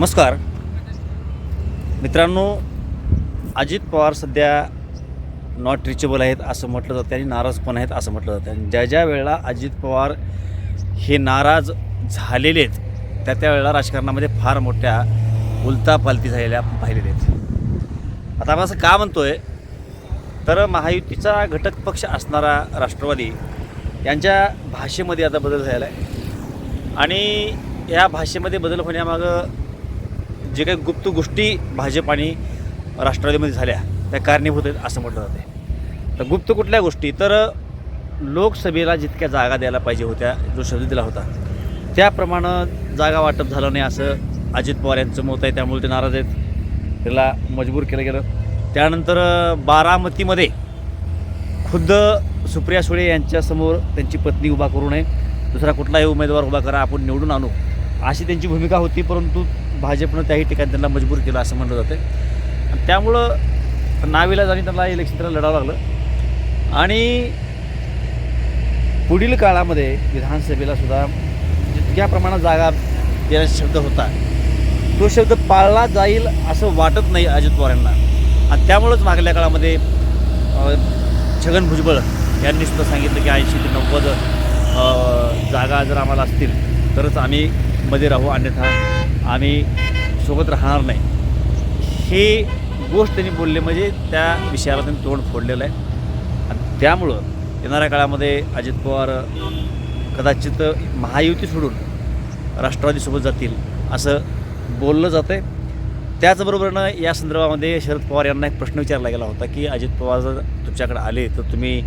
नमस्कार. मित्रांनो अजित पवार सध्या नॉट रिचेबल आहेत असं म्हटलं जातं आणि नाराज पण आहेत असं म्हटलं जातं. आणि ज्या ज्या वेळेला अजित पवार हे नाराज झालेले आहेत त्या त्या वेळेला राजकारणामध्ये फार मोठ्या उलतापालती झालेल्या आपण पाहिलेल्या आहेत. आता आपण असं का म्हणतो आहे तर महायुतीचा घटक पक्ष असणारा राष्ट्रवादी यांच्या भाषेमध्ये आता बदल झालेला आहे. आणि या भाषेमध्ये बदल होण्यामागं जे काही गुप्त गोष्टी भाजप आणि राष्ट्रवादीमध्ये झाल्या त्या कारणीभूत आहेत असं म्हटलं जाते. तर गुप्त कुठल्या गोष्टी? तर लोकसभेला जितक्या जागा द्यायला पाहिजे होत्या जो शब्द दिला होता त्याप्रमाणे जागा वाटप झालं नाही असं अजित पवार यांचं मत आहे त्यामुळे ते नाराज आहेत. त्याला मजबूर केलं गेलं. त्यानंतर बारामतीमध्ये खुद्द सुप्रिया सुळे यांच्यासमोर त्यांची पत्नी उभा करू नये. दुसरा कुठलाही उमेदवार उभा करा आपण निवडून आणू. अशी त्यांची भूमिका होती परंतु भाजपनं त्याही ठिकाणी त्यांना मजबूर केलं असं म्हणलं जातं आणि त्यामुळं नावीला जाणी त्यांना इलेक्शन त्याला लढावं लागलं. आणि पुढील काळामध्ये विधानसभेला सुद्धा जितक्या प्रमाणात जागा देण्याचा शब्द होता तो शब्द पाळला जाईल असं वाटत नाही अजित पवार यांना आणि त्यामुळंच मागल्या काळामध्ये छगन भुजबळ यांनी सुद्धा सांगितलं की ऐंशी ते नव्वद जागा जर आम्हाला असतील तरच आम्ही मध्ये राहू अन्यथा आम्ही सोबत राहणार नाही. हे गोष्ट त्यांनी बोलले म्हणजे त्या विषयाला त्यांनी तोंड फोडलेलं आहे. आणि त्यामुळं येणाऱ्या काळामध्ये अजित पवार कदाचित महायुती सोडून राष्ट्रवादीसोबत जातील असं बोललं जातं आहे त्याचबरोबरनं या संदर्भामध्ये शरद पवार यांना एक प्रश्न विचारला गेला होता की अजित पवार जर तुमच्याकडे आले तर तुम्ही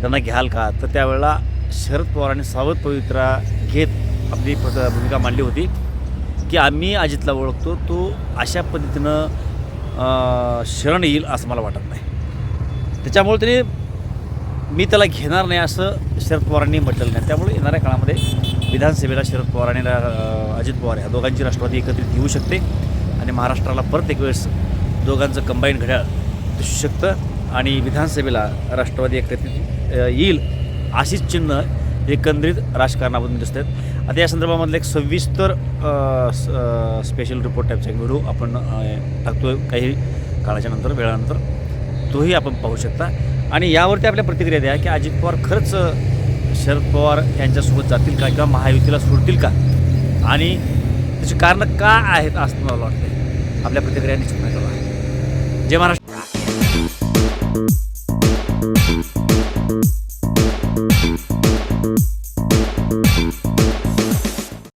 त्यांना घ्याल का? तर त्यावेळेला शरद पवारांनी सावध पवित्रा घेत आपली भूमिका मांडली होती की आम्ही अजितला ओळखतो तो अशा पद्धतीनं शरण येईल असं मला वाटत नाही. त्याच्यामुळे त्यांनी मी त्याला घेणार नाही असं शरद पवारांनी म्हटलेलं नाही. त्यामुळे येणाऱ्या काळामध्ये विधानसभेला शरद पवार आणि अजित पवार ह्या दोघांची राष्ट्रवादी एकत्रित येऊ शकते आणि महाराष्ट्राला परत एक वेळेस दोघांचं कंबाईन घड्याळ दिसू शकतं आणि विधानसभेला राष्ट्रवादी एकत्रित येईल अशीच चिन्ह एकंदरीत राजकारणामधून दिसत आहेत. आता या संदर्भामधलं एक सविस्तर स्पेशल रिपोर्ट टाईपचा एक व्हिडिओ आपण अ, टाकतोय काही काळाच्या नंतर वेळानंतर. तोही आपण पाहू शकता. आणि यावरती आपल्या प्रतिक्रिया द्या की अजित पवार खरंच शरद पवार यांच्यासोबत जातील का किंवा महायुतीला सोडतील का? आणि त्याची कारणं का आहेत असं मला वाटतं आपल्या प्रतिक्रिया निश्चित नाही करा जय महाराष्ट्र. Thank